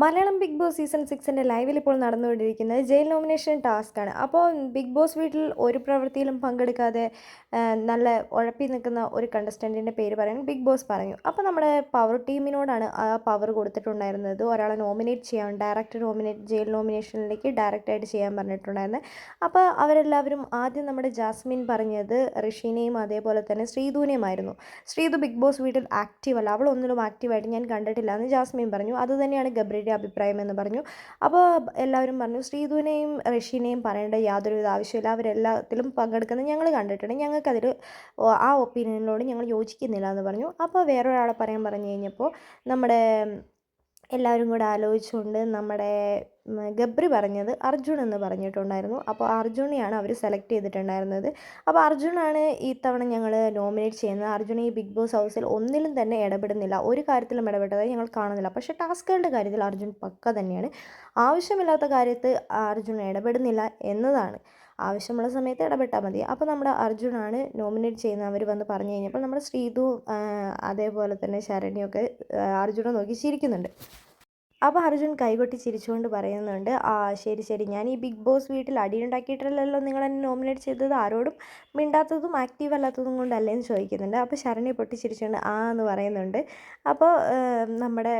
Malayalam big Boss season സിക്സിന്റെ ലൈവിൽ ഇപ്പോൾ നടന്നുകൊണ്ടിരിക്കുന്നത് ജയിൽ നോമിനേഷൻ ടാസ്ക് ആണ്. അപ്പോൾ ബിഗ് ബോസ് വീട്ടിൽ ഒരു പ്രവൃത്തിയിലും പങ്കെടുക്കാതെ നല്ല ഉഴപ്പി നിൽക്കുന്ന ഒരു കണ്ടസ്റ്റന്റിന്റെ പേര് പറയാൻ ബിഗ് ബോസ് പറഞ്ഞു. അപ്പോൾ നമ്മുടെ പവർ ടീമിനോടാണ് ആ പവർ കൊടുത്തിട്ടുണ്ടായിരുന്നത്. ഒരാളെ നോമിനേറ്റ് ചെയ്യാൻ ഡയറക്റ്റ് നോമിനേറ്റ് ജയിൽ നോമിനേഷനിലേക്ക് ഡയറക്റ്റായിട്ട് ചെയ്യാൻ പറഞ്ഞിട്ടുണ്ടായിരുന്നത് അപ്പോൾ അവരെല്ലാവരും ആദ്യം നമ്മുടെ ജാസ്മിൻ പറഞ്ഞത് ഋഷിനെയും അതേപോലെ തന്നെ ശ്രീധുവിനെയുമായിരുന്നു ശ്രീധു ബിഗ് ബോസ് വീട്ടിൽ ആക്റ്റീവ് അല്ല. അവൾ ഒന്നിലും ആക്റ്റീവായിട്ട് ഞാൻ കണ്ടിട്ടില്ല എന്ന് ജാസ്മിൻ പറഞ്ഞു. അത് തന്നെയാണ് ഗബ്രിയുടെ അഭിപ്രായം എന്ന് പറഞ്ഞു. അപ്പോൾ എല്ലാവരും പറഞ്ഞു ശ്രീധുവിനെയും റഷീനെയും പറയേണ്ട യാതൊരുവിധ ആവശ്യമില്ല അവരെല്ലാത്തിലും പങ്കെടുക്കുന്നത് ഞങ്ങൾ കണ്ടിട്ടുണ്ട്. ഞങ്ങൾക്കതിൽ ആ ഒപ്പീനിയനോട് ഞങ്ങൾ യോജിക്കുന്നില്ല എന്ന് പറഞ്ഞു. അപ്പോൾ വേറൊരാളെ പറയാൻ പറഞ്ഞു കഴിഞ്ഞപ്പോൾ നമ്മുടെ എല്ലാവരും കൂടെ ആലോചിച്ചുകൊണ്ട് നമ്മുടെ ഗബ്രി പറഞ്ഞത് അർജുൻ എന്ന് പറഞ്ഞിട്ടുണ്ടായിരുന്നു. അപ്പോൾ അർജുനെയാണ് അവർ സെലക്ട് ചെയ്തിട്ടുണ്ടായിരുന്നത്. അപ്പോൾ അർജുനാണ് ഈ തവണ ഞങ്ങൾ നോമിനേറ്റ് ചെയ്യുന്നത്. അർജുൻ ഈ ബിഗ് ബോസ് ഹൗസിൽ ഒന്നിലും തന്നെ ഇടപെടുന്നില്ല. ഒരു കാര്യത്തിലും ഇടപെട്ടതായി ഞങ്ങൾ കാണുന്നില്ല. പക്ഷേ ടാസ്കുകളുടെ കാര്യത്തിൽ അർജുൻ പക്ക തന്നെയാണ്. ആവശ്യമില്ലാത്ത കാര്യത്തിൽ അർജുൻ ഇടപെടുന്നില്ല എന്നതാണ്. ആവശ്യമുള്ള സമയത്ത് ഇടപെട്ടാൽ മതി. അപ്പോൾ നമ്മുടെ അർജുനാണ് നോമിനേറ്റ് ചെയ്യുന്ന അവർ വന്ന് പറഞ്ഞു കഴിഞ്ഞപ്പോൾ നമ്മുടെ ശ്രീതു അതേപോലെ തന്നെ ശരണ്യൊക്കെ അർജുനെ നോക്കി ചിരിക്കുന്നുണ്ട്. അപ്പോൾ അർജുൻ കൈകൊട്ടി ചിരിച്ചുകൊണ്ട് പറയുന്നുണ്ട് ആ ശരി ശരി. ഞാൻ ഈ ബിഗ് ബോസ് വീട്ടിൽ അടിയുണ്ടാക്കിയിട്ടില്ലല്ലോ. നിങ്ങൾ എന്നെ നോമിനേറ്റ് ചെയ്തത് ആരോടും മിണ്ടാത്തതും ആക്റ്റീവ് അല്ലാത്തതും കൊണ്ടല്ലേ എന്ന് ചോദിക്കുന്നുണ്ട്. അപ്പോൾ ശരണി പൊട്ടി ചിരിച്ചുകൊണ്ട് ആ എന്ന് പറയുന്നുണ്ട്. അപ്പോൾ നമ്മുടെ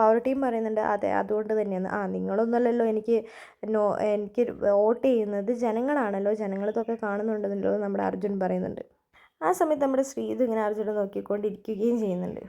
പവർ ടീം പറയുന്നുണ്ട് അതെ അതുകൊണ്ട് തന്നെയാണ്. ആ നിങ്ങളൊന്നുമല്ലല്ലോ എനിക്ക് നോ എനിക്ക് വോട്ട് ചെയ്യുന്നത്. ജനങ്ങളാണല്ലോ. ജനങ്ങൾ ഇതൊക്കെ കാണുന്നുണ്ടല്ലോ നമ്മുടെ അർജുൻ പറയുന്നുണ്ട്. ആ സമയത്ത് നമ്മുടെ ശ്രീതു ഇങ്ങനെ അർജുനെ നോക്കിക്കൊണ്ടിരിക്കുകയും ചെയ്യുന്നുണ്ട്.